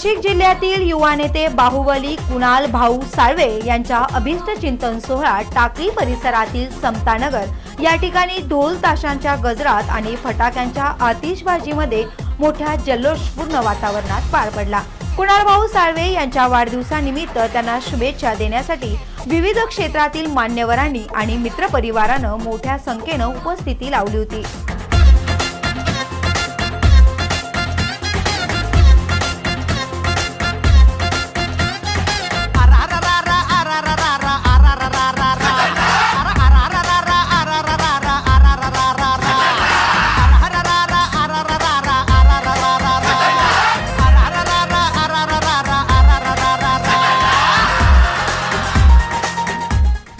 नाशिक जिल्ह्यातील युवा नेते बाहुबली कुणाल भाऊ साळवे यांच्या अभिष्ट चिंतन सोहळा टाकळी परिसरातील समतानगर या ठिकाणी ढोल ताशांच्या गजरात आणि फटाक्यांच्या आतिषबाजीमध्ये मोठ्या जल्लोषपूर्ण वातावरणात पार पडला. कुणाल भाऊ साळवे यांच्या वाढदिवसानिमित्त त्यांना शुभेच्छा देण्यासाठी विविध क्षेत्रातील मान्यवरांनी आणि मित्रपरिवारानं मोठ्या संख्येनं उपस्थिती लावली होती.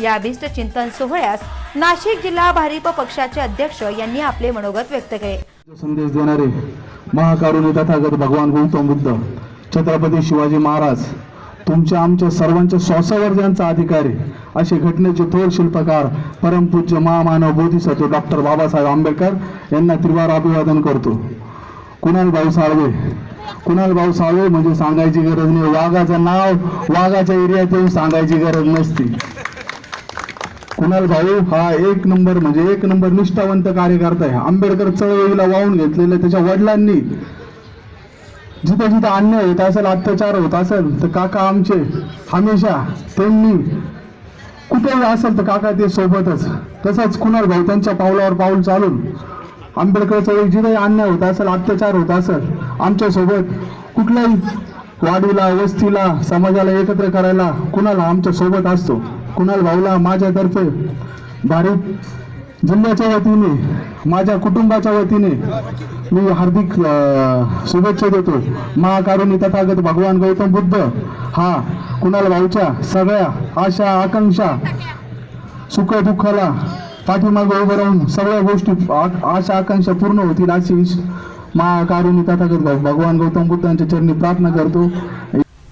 या अभिष्ट चिंतन सोहळ्यास नाशिक जिल्हा भारिप पक्षाचे अध्यक्ष यांनी आपले मनोगत व्यक्त केले. संदेश देणारे महाकारुणी तथागत भगवान गौतम बुद्ध छत्रपती शिवाजी महाराज तुमच्या आमच्या सर्वांच्या श्वासावर ज्यांचा अधिकार आहे असे घटनेचे थोर शिल्पकार परमपूज्य महामानव बोधिसत्व डॉक्टर बाबासाहेब आंबेडकर यांना त्रिवार अभिवादन करतो. कुणाल भाऊ साळवे? कुणाल भाऊ साळवे म्हणजे सांगायची गरज नाही. वाघाचं नाव वाघाच्या एरियात येऊन सांगायची गरज नसती. कुणाल भाऊ हा एक नंबर म्हणजे एक नंबर निष्ठावंत कार्यकर्ता आहे. आंबेडकर चळवळीला वाहून घेतलेलं त्याच्या वडिलांनी जिथं जिथं अन्याय होत असेल अत्याचार होत असेल तर काका आमचे हमेशा त्यांनी कुठेही असेल तर काका ते सोबतच. तसंच कुणाल भाऊ त्यांच्या पावलावर पाऊल चालून आंबेडकर चळवळी जिथे अन्याय होत असेल अत्याचार होत असेल आमच्यासोबत कुठल्याही वाडीला वस्तीला समाजाला एकत्र करायला कुणाला आमच्यासोबत असतो. कुणाल भाऊला माझ्यातर्फे भारत जिल्ह्याच्या वतीने माझ्या कुटुंबाच्या वतीने मी हार्दिक शुभेच्छा देतो. महाकारुणी तथागत भगवान गौतम बुद्ध हा कुणाल भाऊच्या सगळ्या आशा आकांक्षा सुख दुःखाला पाठीमागे उभं राहून सगळ्या गोष्टी आशा आकांक्षा पूर्ण होतील अशी महाकारुणी तथागत भगवान गौतम बुद्धांच्या चरणी प्रार्थना करतो.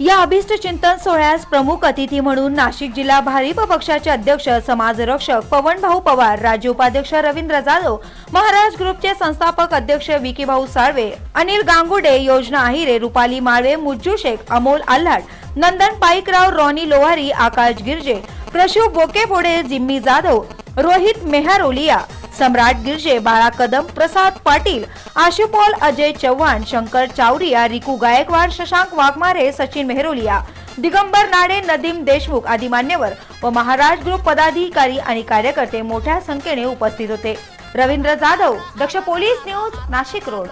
या अभिष्ट चिंतन सोहळ्यास प्रमुख अतिथी म्हणून नाशिक जिल्हा भारिप पक्षाचे अध्यक्ष समाजरक्षक पवनभाऊ पवार राज्य उपाध्यक्ष रवींद्र जाधव महाराज ग्रुपचे संस्थापक अध्यक्ष विकी भाऊ साळवे अनिल गांगुडे योजना आहिरे रुपाली माळवे मुज्जू शेख अमोल आल्हाड नंदन पाईकराव रॉनी लोहारी आकाश गिरजे प्रशु बोकेफोडे जिम्मी जाधव रोहित मेहरोलिया सम्राट गिरजे बाळा कदम प्रसाद पाटील आशुपॉल अजय चव्हाण शंकर चावरिया रिकू गायकवाड शशांक वाघमारे सचिन मेहरोलिया दिगंबर नाडे नदीम देशमुख आदी मान्यवर व महाराज ग्रुप पदाधिकारी आणि कार्यकर्ते मोठ्या संख्येने उपस्थित होते. Ravindra Jadhav Daksh police news Nashik road.